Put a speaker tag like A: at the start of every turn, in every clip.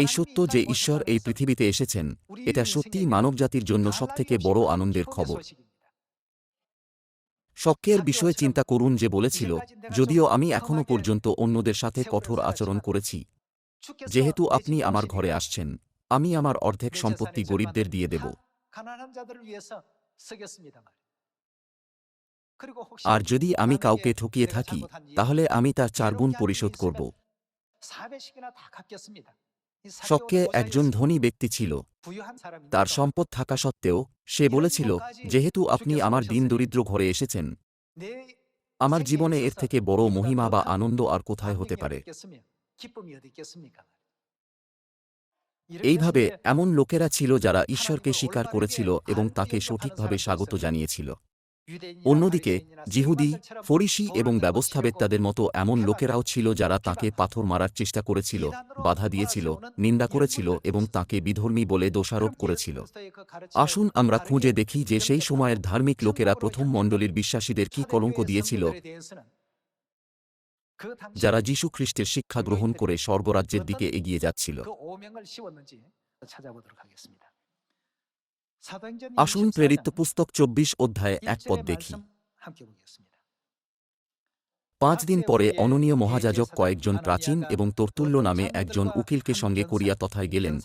A: এই সত্য যে ঈশ্বর এই পৃথিবীতে এসেছেন, এটা সত্যিই মানবজাতির জন্য সবথেকে বড় আনন্দের খবর। শক্কের বিষয়ে চিন্তা করুন যে বলেছিল, যদিও আমি এখনও পর্যন্ত অন্যদের সাথে কঠোর আচরণ করেছি। যেহেতু আপনি আমার ঘরে আসছেন, আমি আমার অর্ধেক সম্পত্তি গরিবদের দিয়ে দেব। আর যদি আমি কাউকে ঠকিয়ে থাকি, তাহলে আমি তার চারগুণ পরিশোধ করব। শক্কে একজন ধনী ব্যক্তি ছিল। তার সম্পদ থাকা সত্ত্বেও সে বলেছিল যেহেতু আপনি আমার দিন দরিদ্র ঘরে এসেছেন আমার জীবনে এর থেকে বড় মহিমা বা আনন্দ আর কোথায় হতে পারে? এইভাবে এমন লোকেরা ছিল যারা ঈশ্বরকে স্বীকার করেছিল এবং তাকে সঠিকভাবে স্বাগত জানিয়েছিল। অন্যদিকে জিহুদি ফরিসি এবং ব্যবস্থাবেত্তাদের মতো এমন লোকেরাও ছিল যারা তাকে পাথর মারার চেষ্টা করেছিল বাধা দিয়েছিল নিন্দা করেছিল এবং তাকে বিধর্মী বলে দোষারোপ করেছিল আসুন আমরা খুঁজে দেখি যে সেই সময়ের ধার্মিক লোকেরা প্রথম মণ্ডলীর বিশ্বাসীদের কি কলঙ্ক দিয়েছিল যারা যীশু খ্রিস্টের শিক্ষা গ্রহণ করে স্বর্গরাজ্যের দিকে এগিয়ে যাচ্ছিল আসুন প্রেরিত পুস্তক চব্বিশ অধ্যায়ে এক পদ দেখি। পাঁচ দিন পরে অননীয় মহাযাজক কয়েকজন প্রাচীন এবং তর্তুল্য নামে একজন উকিলকে সঙ্গে করিয়া তথায় গেলেন।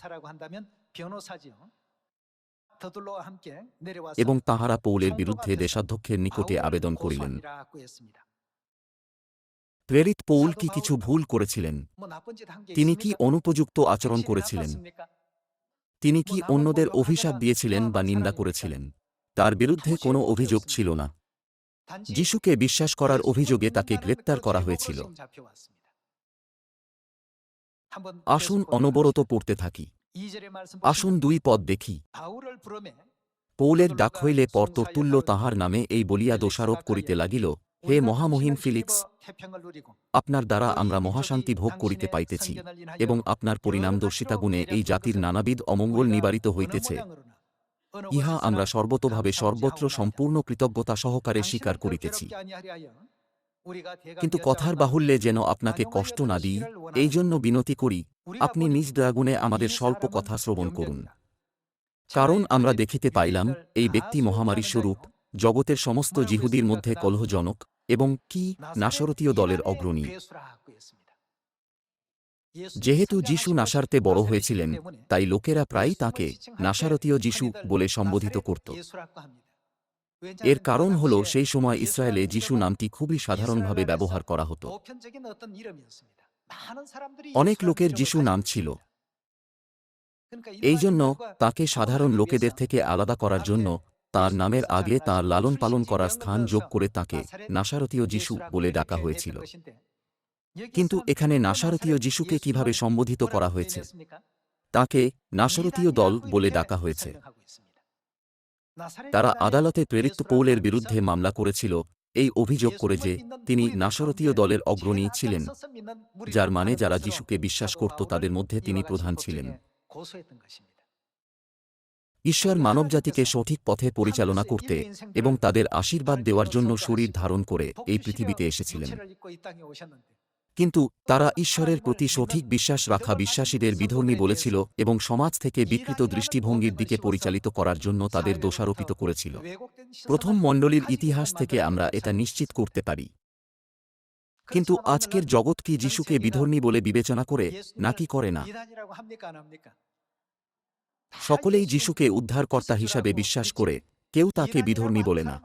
A: এবং তাহারা পৌলের বিরুদ্ধে দেশাধ্যক্ষের নিকটে আবেদন করিলেন। প্রেরিত পৌল কি কিছু ভুল করেছিলেন তিনি কি অনুপযুক্ত আচরণ করেছিলেন? তিনি কি অন্যদের অভিশাপ দিয়েছিলেন বা নিন্দা করেছিলেন? তার বিরুদ্ধে কোনো অভিযোগ ছিল না। যিশুকে বিশ্বাস করার অভিযোগে তাকে গ্রেপ্তার করা হয়েছিল। আসুন অনবরত পড়তে থাকি। আসুন দুই পদ দেখি। পৌলের ডাক হইলে পর তর্তুল্য তাহার নামে এই বলিয়া দোষারোপ করিতে লাগিল, হে মহামহিম ফিলিক্স আপনার দ্বারা আমরা মহাশান্তি ভোগ করিতে পাইতেছি এবং আপনার পরিণামদর্শিতা গুণে এই জাতির নানাবিধ অমঙ্গল নিবারিত হইতেছে। ইহা আমরা সর্বতোভাবে সর্বত্র সম্পূর্ণ কৃতজ্ঞতা সহকারে স্বীকার করিতেছি। কিন্তু কথার বাহুল্যে যেন আপনাকে কষ্ট না দিই এই জন্য বিনতি করি আপনি নিজ দয়াগুণে আমাদের স্বল্প কথা শ্রবণ করুন। কারণ আমরা দেখিতে পাইলাম এই ব্যক্তি মহামারী স্বরূপ জগতের সমস্ত জিহুদির মধ্যে কলহজনক। এবং কি নাসরতীয় দলের অগ্রণী। যেহেতু যিশু নাসারতে বড় হয়েছিলেন, তাই লোকেরা প্রায়ই তাকে নাসারতীয় যিশু বলে সম্বোধিত করত। এর কারণ হল সেই সময় ইসরায়েলে যিশু নামটি খুবই সাধারণভাবে ব্যবহার করা হতো। অনেক লোকের যিশু নাম ছিল। এই জন্য তাকে সাধারণ লোকেদের থেকে আলাদা করার জন্য তার নামের আগে তার লালন পালন করার স্থান যোগ করে তাকে নাসারতীয় যিশু বলে ডাকা হয়েছিল। কিন্তু এখানে নাসারতীয় যিশুকে কীভাবে সম্বোধিত করা হয়েছে? তাকে নাসারতীয় দল বলে ডাকা হয়েছে। তারা আদালতে প্রেরিত পৌলের বিরুদ্ধে মামলা করেছিল, এই অভিযোগ করে যে তিনি নাসারতীয় দলের অগ্রণী ছিলেন, যার মানে যারা যিশুকে বিশ্বাস করত তাদের মধ্যে তিনি প্রধান ছিলেন। ঈশ্বর মানবজাতিকে সঠিক পথে পরিচালনা করতে এবং তাদের আশীর্বাদ দেওয়ার জন্য শরীর ধারণ করে এই পৃথিবীতে এসেছিলেন। কিন্তু তারা ঈশ্বরের প্রতি সঠিক বিশ্বাস রাখা বিশ্বাসীদের বিধর্মী বলেছিল এবং সমাজ থেকে বিকৃত দৃষ্টিভঙ্গির দিকে পরিচালিত করার জন্য তাদের দোষারোপিত করেছিল। প্রথম মণ্ডলীর ইতিহাস থেকে আমরা এটা নিশ্চিত করতে পারি। কিন্তু আজকের জগৎ কি যিশুকে বিধর্মী বলে বিবেচনা করে নাকি করে না? সকলেই যিশুকে উদ্ধারকর্তা হিসাবে বিশ্বাস করে, কেউ তাকে বিধর্মী বলে না।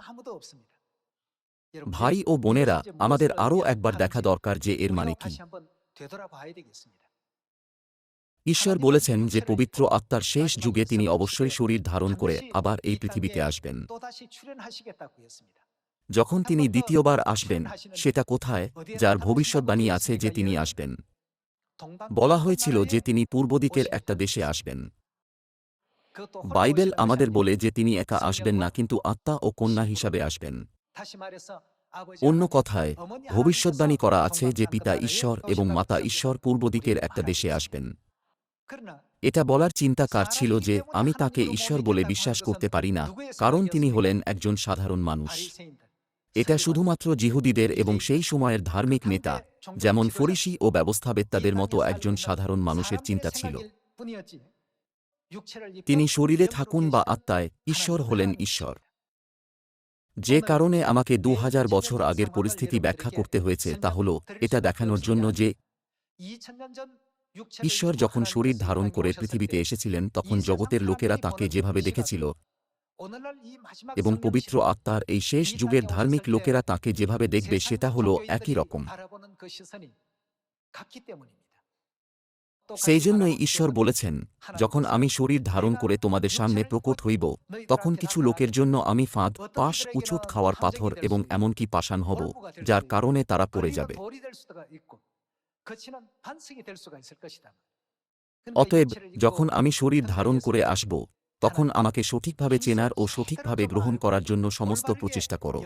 A: ভাই ও বোনেরা, আমাদের আরও একবার দেখা দরকার যে এর মানে কি। ঈশ্বর বলেছেন যে পবিত্র আত্মার শেষ যুগে তিনি অবশ্যই শরীর ধারণ করে আবার এই পৃথিবীতে আসবেন। যখন তিনি দ্বিতীয়বার আসবেন, সেটা কোথায়? যার ভবিষ্যৎবাণী আছে যে তিনি আসবেন। বলা হয়েছিল যে তিনি পূর্বদিকের একটা দেশে আসবেন। বাইবেল আমাদের বলে যে তিনি একা আসবেন না কিন্তু আত্মা ও কন্যা হিসাবে আসবেন। অন্য কথায় ভবিষ্যৎবাণী করা আছে যে পিতা ঈশ্বর এবং মাতা ঈশ্বর পূর্ব দিকের একটা দেশে আসবেন। এটা বলার চিন্তা কার ছিল যে আমি তাকে ঈশ্বর বলে বিশ্বাস করতে পারি না কারণ তিনি হলেন একজন সাধারণ মানুষ। এটা শুধুমাত্র জিহুদিদের এবং সেই সময়ের ধার্মিক নেতা যেমন ফরিসি ও ব্যবস্থাবেত্তাদের মতো একজন সাধারণ মানুষের চিন্তা ছিল। তিনি শরীরে থাকুন বা আত্মায় ঈশ্বর হলেন ঈশ্বর। যে কারণে আমাকে দু হাজার বছর আগের পরিস্থিতি ব্যাখ্যা করতে হয়েছে তা হল এটা দেখানোর জন্য যে ঈশ্বর যখন শরীর ধারণ করে পৃথিবীতে এসেছিলেন তখন জগতের লোকেরা তাকে যেভাবে দেখেছিল। এবং পবিত্র আত্মার এই শেষ যুগের ধার্মিক লোকেরা তাকে যেভাবে দেখবে সেটা হল একই রকম। সেই জন্যই ঈশ্বর বলেছেন, যখন আমি শরীর ধারণ করে তোমাদের সামনে প্রকট হইব, তখন কিছু লোকের জন্য আমি ফাঁদ, পাশ, উচুত খাওয়ার পাথর এবং এমনকি পাষাণ হব, যার কারণে তারা পড়ে যাবে। অতএব, যখন আমি শরীর ধারণ করে আসব, তখন আমাকে সঠিকভাবে চেনার ও সঠিকভাবে গ্রহণ করার জন্য সমস্ত প্রচেষ্টা করো।